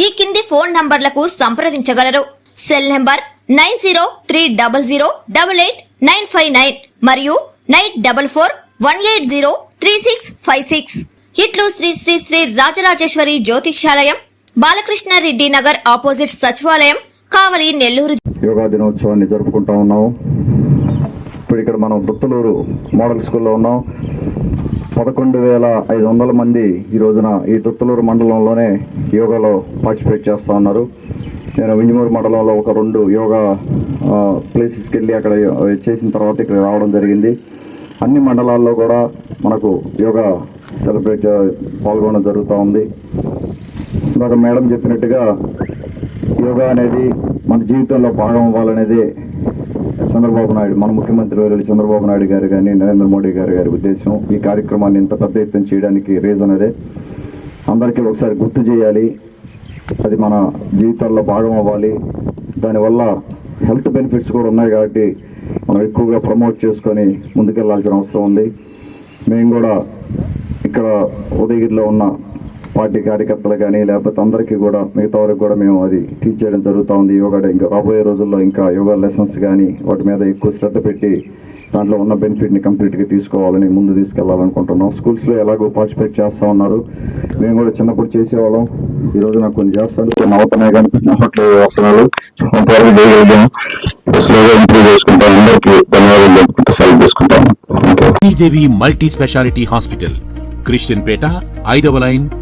ఈ కింది ఫోన్ నంబర్లకు సంప్రదించగలరు. Cell number nine zero three double zero double eight nine five nine మరియు nine double four one eight zero three six five six. ఇట్లు శ్రీ శ్రీ శ్రీ రాజరాజేశ్వరి జ్యోతిష్యాలయం Balakrishna Reddy Nagar opposite సచివాలయం కావలి నెల్లూరు యోగా దినోత్సవాన్ని జరుపుకుంటా ఉన్నాం. ఇప్పుడు ఇక్కడ మనం దుత్తలూరు మోడల్ స్కూల్లో ఉన్నాం. పదకొండు వేల ఐదు వందల మంది ఈ రోజున ఈ దుత్తలూరు మండలంలోనే యోగాలో పార్టిసిపేట్ చేస్తూ ఉన్నారు. నేను వింజమూరు మండలంలో ఒక రెండు యోగా ప్లేసెస్కి వెళ్ళి అక్కడ చేసిన తర్వాత ఇక్కడ రావడం జరిగింది. అన్ని మండలాల్లో కూడా మనకు యోగా సెలబ్రేట్ పాల్గొనడం జరుగుతూ ఉంది. ఇందాక మేడం చెప్పినట్టుగా యోగా అనేది మన జీవితంలో భాగం అవ్వాలనేది చంద్రబాబు నాయుడు మన ముఖ్యమంత్రి వర్యులు చంద్రబాబు నాయుడు గారు కానీ నరేంద్ర మోడీ గారి గారి ఉద్దేశం ఈ కార్యక్రమాన్ని ఇంత పెద్ద ఎత్తున చేయడానికి రీజన్ అదే. అందరికీ ఒకసారి గుర్తు చేయాలి అది మన జీవితాల్లో భాగం అవ్వాలి. దానివల్ల హెల్త్ బెనిఫిట్స్ కూడా ఉన్నాయి కాబట్టి మనం ఎక్కువగా ప్రమోట్ చేసుకొని ముందుకెళ్ళాల్సిన అవసరం ఉంది. మేము కూడా ఇక్కడ ఉదయగిరిలో ఉన్న పార్టీ కార్యకర్తలు కానీ లేకపోతే అందరికీ కూడా మిగతా వరకు కూడా మేము అది టీచ్ చేయడం జరుగుతూ ఉంది. యోగా ఇంకా రాబోయే రోజుల్లో ఇంకా యోగా లెసన్స్ కానీ వాటి మీద ఎక్కువ శ్రద్ధ పెట్టి దాంట్లో ఉన్న బెనిఫిట్ని కంప్లీట్గా తీసుకోవాలని ముందు తీసుకెళ్ళాలనుకుంటున్నాం. స్కూల్స్లో ఎలాగో పార్టిసిపేట్ చేస్తూ ఉన్నారు. మేము కూడా చిన్నప్పుడు చేసేవాళ్ళం. ఈ రోజు నాకు కొన్ని చేస్తాడు కొన్ని అవుతున్నాయి కానీ అవ్వట్లేదు. కొంతవరకు చేయగలిగాం. స్లోగా ఇంప్రూవ్ చేసుకుంటాం. అందరికీ ధన్యవాదాలు చెప్పుకుంటూ సెలవు తీసుకుంటాను. Sridevi multi specialty hospital Christian Peta ఐదవ line